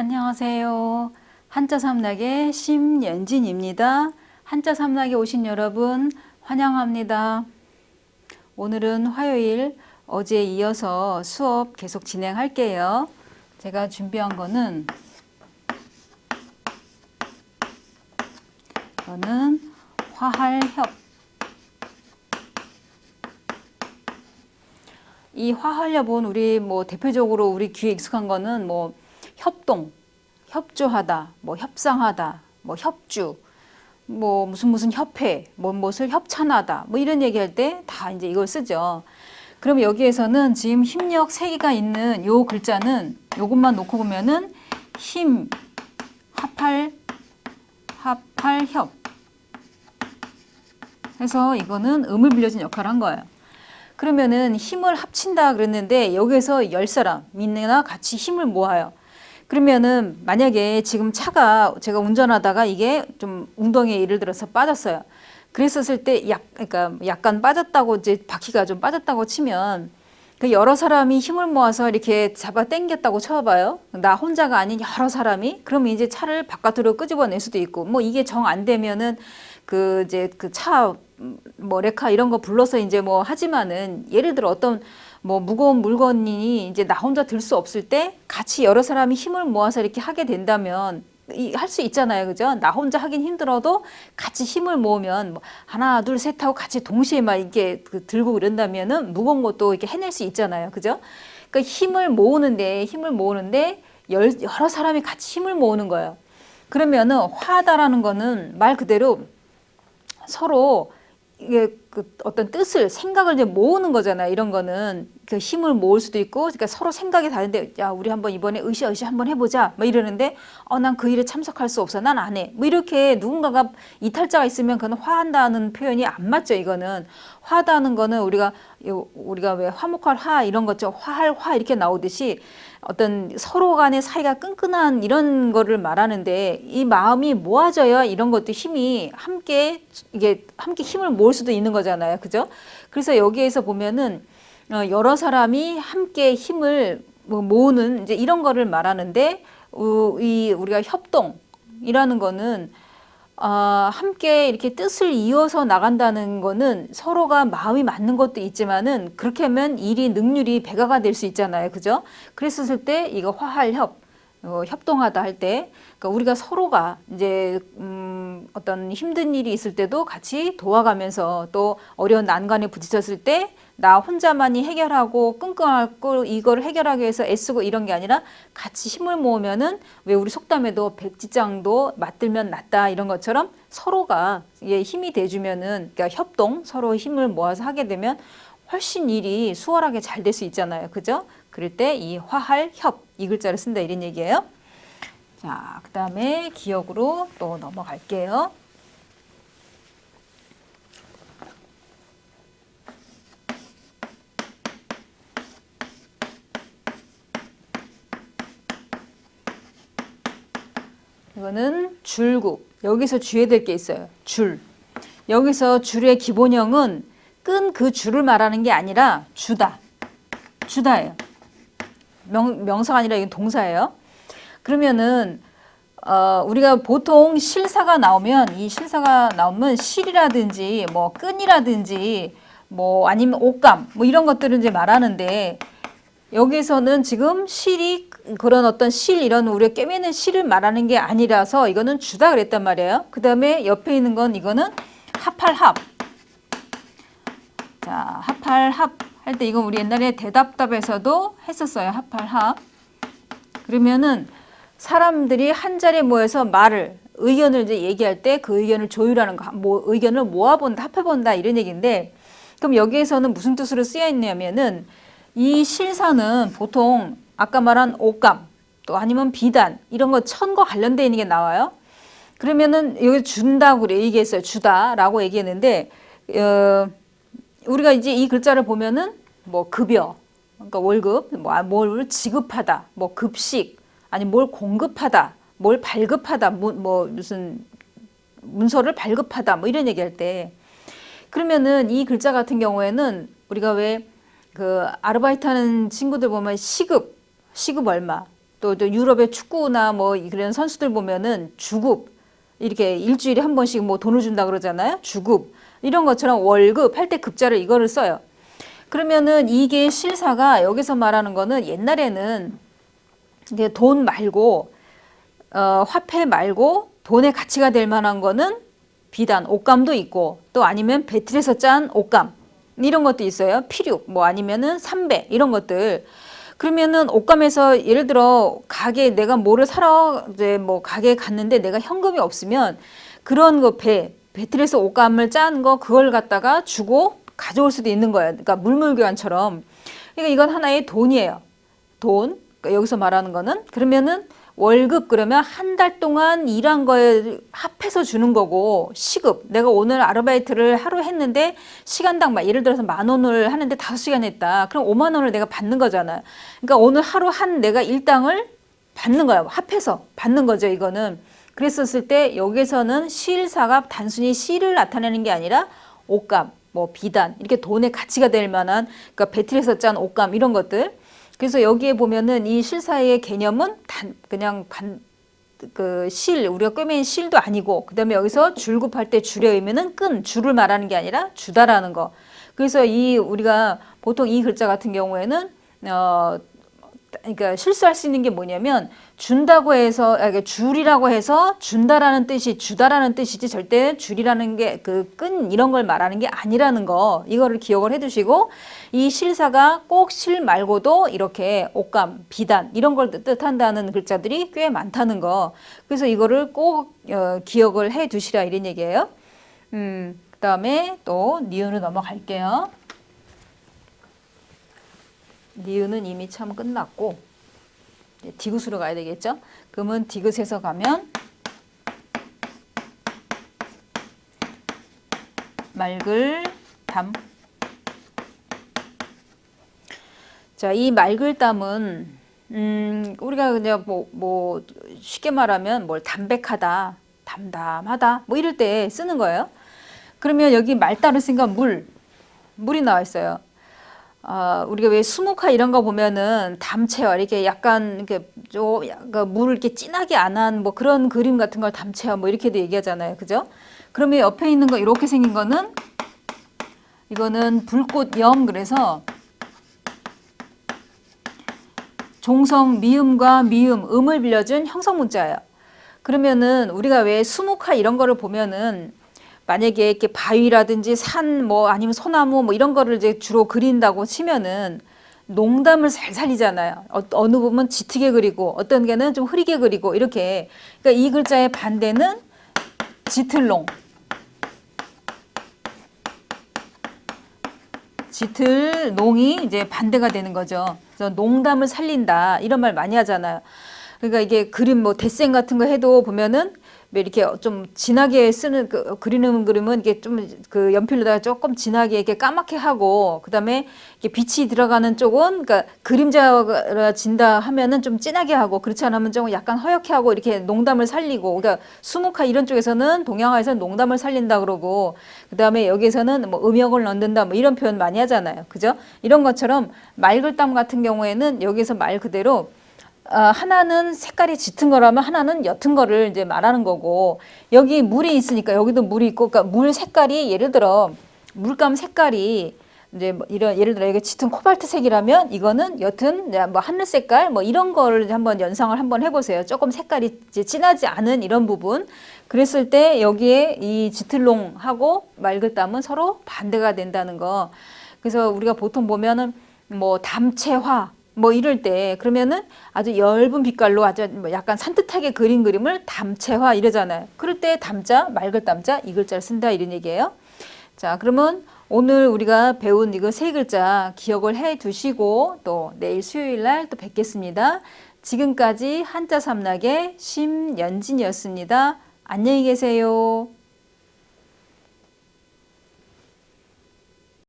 안녕하세요. 한자 삼락의 심연진입니다. 한자 삼락에 오신 여러분 환영합니다. 오늘은 화요일 어제에 이어서 수업 계속 진행할게요. 제가 준비한 거는 저는 화할협 이 화할협은 우리 뭐 대표적으로 우리 귀에 익숙한 거는 뭐 협동, 협조하다, 뭐 협상하다, 뭐 협주, 뭐 무슨 무슨 협회, 뭐 무엇을 협찬하다, 뭐 이런 얘기할 때 다 이제 이걸 쓰죠. 그럼 여기에서는 지금 힘력 세 개가 있는 요 글자는 요것만 놓고 보면은 힘, 합할, 합할, 협. 해서 이거는 음을 빌려준 역할을 한 거예요. 그러면은 힘을 합친다 그랬는데 여기서 열 사람이나 같이 힘을 모아요. 그러면은 만약에 지금 차가 제가 운전하다가 이게 좀 웅덩이에 예를 들어서 빠졌어요. 그랬었을 때 약, 그러니까 약간 빠졌다고 이제 바퀴가 좀 빠졌다고 치면 그 여러 사람이 힘을 모아서 이렇게 잡아 당겼다고 쳐봐요. 나 혼자가 아닌 여러 사람이 그러면 이제 차를 바깥으로 끄집어낼 수도 있고 뭐 이게 정 안 되면은 그 이제 그 차 뭐 레카 이런 거 불러서 이제 뭐 하지만은 예를 들어 어떤 뭐 무거운 물건이 이제 나 혼자 들 수 없을 때 같이 여러 사람이 힘을 모아서 이렇게 하게 된다면 할수 있잖아요. 그죠? 나 혼자 하긴 힘들어도 같이 힘을 모으면 뭐 하나, 둘, 셋 하고 같이 동시에 막 이렇게 그 들고 그런다면은 무거운 것도 이렇게 해낼 수 있잖아요. 그죠? 그러니까 힘을 모으는데 힘을 모으는데 열, 여러 사람이 같이 힘을 모으는 거예요. 그러면은 화다라는 거는 말 그대로 서로 이게 그 어떤 뜻을 생각을 이제 모으는 거잖아요. 이런 거는 그 힘을 모을 수도 있고, 그러니까 서로 생각이 다른데, 야 우리 한번 이번에 으쌰으쌰 한번 해보자. 뭐 이러는데, 어 난 그 일에 참석할 수 없어. 난 안 해. 뭐 이렇게 누군가가 이탈자가 있으면 그건 화한다는 표현이 안 맞죠. 이거는 화다는 거는 우리가 요- 우리가 왜 화목할 화 이런 거죠. 화할 화 이렇게 나오듯이 어떤 서로 간의 사이가 끈끈한 이런 거를 말하는데 이 마음이 모아져야 이런 것도 힘이 함께 이게 함께 힘을 모을 수도 있는 거 잖아요. 그죠? 그래서 여기에서 보면은 어, 여러 사람이 함께 힘을 뭐 모으는 이제 이런 거를 말하는데 어, 이 우리가 협동이라는 거는 아, 함께 이렇게 뜻을 이어서 나간다는 거는 서로가 마음이 맞는 것도 있지만은 그렇게 하면 일이 능률이 배가가 될 수 있잖아요. 그죠? 그랬었을 때 이거 화할협, 어, 협동하다 할 때, 그러니까 우리가 서로가 이제, 음, 어떤 힘든 일이 있을 때도 같이 도와가면서 또 어려운 난관에 부딪혔을 때 나 혼자만이 해결하고 끙끙하고 이거를 해결하기 위해서 애쓰고 이런 게 아니라 같이 힘을 모으면은 왜 우리 속담에도 백지장도 맞들면 낫다 이런 것처럼 서로가 예, 힘이 돼주면은 그러니까 협동 서로 힘을 모아서 하게 되면 훨씬 일이 수월하게 잘 될 수 있잖아요. 그죠? 그럴 때 이 화할 협 이 글자를 쓴다 이런 얘기예요. 자, 그 다음에 기억으로 또 넘어갈게요. 이거는 줄구. 여기서 주의해야 될 게 있어요. 줄. 여기서 줄의 기본형은 끈 그 줄을 말하는 게 아니라 주다. 주다예요. 명, 명사가 아니라 이건 동사예요. 그러면은 어, 우리가 보통 실사가 나오면 이 실사가 나오면 실이라든지 뭐 끈이라든지 뭐 아니면 옷감 뭐 이런 것들을 이제 말하는데 여기서는 지금 실이 그런 어떤 실 이런 우리가 꿰매는 실을 말하는 게 아니라서 이거는 주다 그랬단 말이에요. 그 다음에 옆에 있는 건 이거는 합할 합. 자, 합할 합 할 때 이건 우리 옛날에 대답답에서도 했었어요. 합할 합. 그러면은 사람들이 한 자리에 모여서 말을 의견을 이제 얘기할 때 그 의견을 조율하는 거, 뭐 의견을 모아본다, 합해본다 이런 얘기인데 그럼 여기에서는 무슨 뜻으로 쓰여 있냐면은 이 실사는 보통 아까 말한 옷감 또 아니면 비단 이런 거 천과 관련되어 있는 게 나와요. 그러면은 여기 준다고 그래 얘기했어요. 주다라고 얘기했는데 어, 우리가 이제 이 글자를 보면은 뭐 급여 그러니까 월급 뭐뭘 지급하다 뭐 급식 아니 뭘 공급하다 뭘 발급하다 뭐, 뭐 무슨 문서를 발급하다 뭐 이런 얘기할 때 그러면은 이 글자 같은 경우에는 우리가 왜 그 아르바이트 하는 친구들 보면 시급 시급 얼마 또, 또 유럽의 축구나 뭐 그런 선수들 보면은 주급 이렇게 일주일에 한 번씩 뭐 돈을 준다 그러잖아요. 주급 이런 것처럼 월급 할 때 급자를 이거를 써요. 그러면은 이게 실사가 여기서 말하는 거는 옛날에는 이게 돈 말고 어, 화폐 말고 돈의 가치가 될 만한 거는 비단, 옷감도 있고 또 아니면 배틀에서 짠 옷감 이런 것도 있어요. 필육 뭐 아니면은 삼배 이런 것들. 그러면은 옷감에서 예를 들어 가게 내가 뭐를 사러 이제 뭐 가게에 갔는데 내가 현금이 없으면 그런 거 배 배틀에서 옷감을 짠 거 그걸 갖다가 주고 가져올 수도 있는 거예요. 그러니까 물물 교환처럼. 그러니까 이건 하나의 돈이에요. 돈. 그러니까 여기서 말하는 거는 그러면은 월급 그러면 한 달 동안 일한 거에 합해서 주는 거고 시급. 내가 오늘 아르바이트를 하루 했는데 시간당 막 예를 들어서 만 원을 하는데 다섯 시간 했다. 그럼 오만 원을 내가 받는 거잖아요 그러니까 오늘 하루 한 내가 일당을 받는 거야. 합해서 받는 거죠 이거는. 그랬었을 때 여기서는 실사가 단순히 실을 나타내는 게 아니라 옷감 뭐 비단 이렇게 돈의 가치가 될 만한 그러니까 배틀에서 짠 옷감 이런 것들 그래서 여기에 보면은 이 실사의 개념은 단 그냥 반 그 실 우리가 꿰맨 실도 아니고 그 다음에 여기서 줄급할 때 의미는 끈 줄을 말하는 게 아니라 주다라는 거. 그래서 이 우리가 보통 이 글자 같은 경우에는 어 그러니까 실수할 수 있는 게 뭐냐면 준다고 해서 아, 이게 줄이라고 해서 준다라는 뜻이 주다라는 뜻이지 절대 줄이라는 게 그 끈 이런 걸 말하는 게 아니라는 거 이거를 기억을 해두시고 이 실사가 꼭 실 말고도 이렇게 옷감 비단 이런 걸 뜻한다는 글자들이 꽤 많다는 거 그래서 이거를 꼭 어, 기억을 해두시라 이런 얘기예요. 음 그 다음에 또 니은으로 넘어갈게요. 니은은 이미 참 끝났고 디귿으로 가야 되겠죠? 그러면 디귿에서 가면 맑을 담. 자, 이 맑을 담은 음, 우리가 그냥 뭐, 뭐 쉽게 말하면 뭘 담백하다, 담담하다 뭐 이럴 때 쓰는 거예요. 그러면 여기 말따를 쓰니까 물, 물이 나와 있어요. 아, 우리가 왜 수묵화 이런 거 보면은 담채화 이렇게 약간 이렇게 좀 약간 물을 이렇게 진하게 안 한 뭐 그런 그림 같은 걸 담채화 뭐 이렇게도 얘기하잖아요. 그죠? 그러면 옆에 있는 거 이렇게 생긴 거는 이거는 불꽃염 그래서 종성 미음과 미음 음을 빌려준 형성 문자예요. 그러면은 우리가 왜 수묵화 이런 거를 보면은 만약에 이렇게 바위라든지 산 뭐 아니면 소나무 뭐 이런 거를 이제 주로 그린다고 치면은 농담을 잘 살리잖아요. 어, 어느 부분 짙게 그리고 어떤 게는 좀 흐리게 그리고 이렇게. 그러니까 이 글자의 반대는 짙을농. 짙을 농이 이제 반대가 되는 거죠. 그래서 농담을 살린다 이런 말 많이 하잖아요. 그러니까 이게 그림 뭐 데생 같은 거 해도 보면은 왜 이렇게 좀 진하게 쓰는 그 그리는 그림은 이게 좀 그 연필로다가 조금 진하게 이렇게 까맣게 하고 그다음에 이게 빛이 들어가는 쪽은 그러니까 그림자가 진다 하면은 좀 진하게 하고 그렇지 않으면 좀 약간 허옇게 하고 이렇게 농담을 살리고 그러니까 수묵화 이런 쪽에서는 동양화에서는 농담을 살린다 그러고 그다음에 여기에서는 뭐 음역을 넣는다 뭐 이런 표현 많이 하잖아요. 그죠? 이런 것처럼 말글담 같은 경우에는 여기서 말 그대로 어, 하나는 색깔이 짙은 거라면 하나는 옅은 거를 이제 말하는 거고 여기 물이 있으니까 여기도 물이 있고 그러니까 물 색깔이 예를 들어 물감 색깔이 이제 뭐 이런 예를 들어 이게 짙은 코발트색이라면 이거는 옅은 이제 뭐 하늘 색깔 뭐 이런 거를 한번 연상을 한번 해보세요. 조금 색깔이 이제 진하지 않은 이런 부분 그랬을 때 여기에 이 짙을롱하고 맑을 땀은 서로 반대가 된다는 거. 그래서 우리가 보통 보면은 뭐 담채화 뭐 이럴 때 그러면은 아주 엷은 빛깔로 아주 뭐 약간 산뜻하게 그린 그림을 담채화 이러잖아요. 그럴 때 담자 맑을 담자 이 글자를 쓴다 이런 얘기예요. 자 그러면 오늘 우리가 배운 이거 세 글자 기억을 해 두시고 또 내일 수요일 날 또 뵙겠습니다. 지금까지 한자 삼락의 심연진이었습니다. 안녕히 계세요.